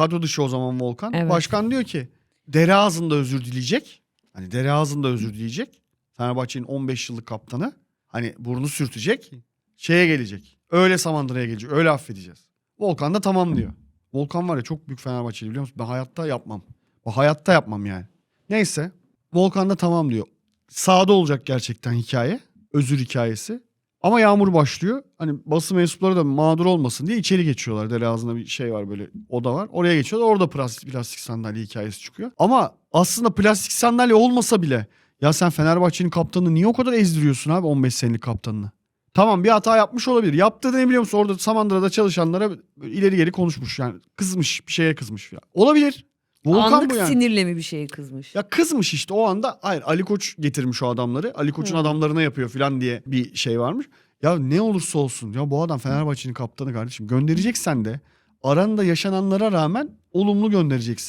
kadro dışı o zaman Volkan. Evet. Başkan diyor ki dere ağzında özür dileyecek. Hani dere ağzında özür dileyecek. Fenerbahçe'nin 15 yıllık kaptanı. Hani burnu sürtecek. Şeye gelecek. Öyle Samandıra'ya gelecek. Öyle affedeceğiz. Volkan da tamam diyor. Volkan var ya çok büyük Fenerbahçeli biliyor musun? Ben hayatta yapmam. O hayatta yapmam yani. Neyse. Volkan da tamam diyor. Sağda olacak gerçekten hikaye. Özür hikayesi. Ama yağmur başlıyor. Hani basın mensupları da mağdur olmasın diye içeri geçiyorlar. Dere ağzında bir şey var böyle oda var. Oraya geçiyorlar. Orada plastik, plastik sandalye hikayesi çıkıyor. Ama aslında plastik sandalye olmasa bile ya sen Fenerbahçe'nin kaptanını niye o kadar ezdiriyorsun abi 15 senelik kaptanını? Tamam bir hata yapmış olabilir. Yaptığı ne biliyor musun? Orada Samandıra'da çalışanlara ileri geri konuşmuş yani. Kızmış bir şeye kızmış. Ya. Olabilir. Volkan Anlık bu yani. sinirle mi bir şeye kızmış? Ya kızmış işte o anda. Hayır Ali Koç getirmiş o adamları. Ali Koç'un Hı. adamlarına yapıyor falan diye bir şey varmış. Ya ne olursa olsun ya bu adam Fenerbahçe'nin kaptanı kardeşim. Göndereceksen de aranda yaşananlara rağmen olumlu göndereceksin.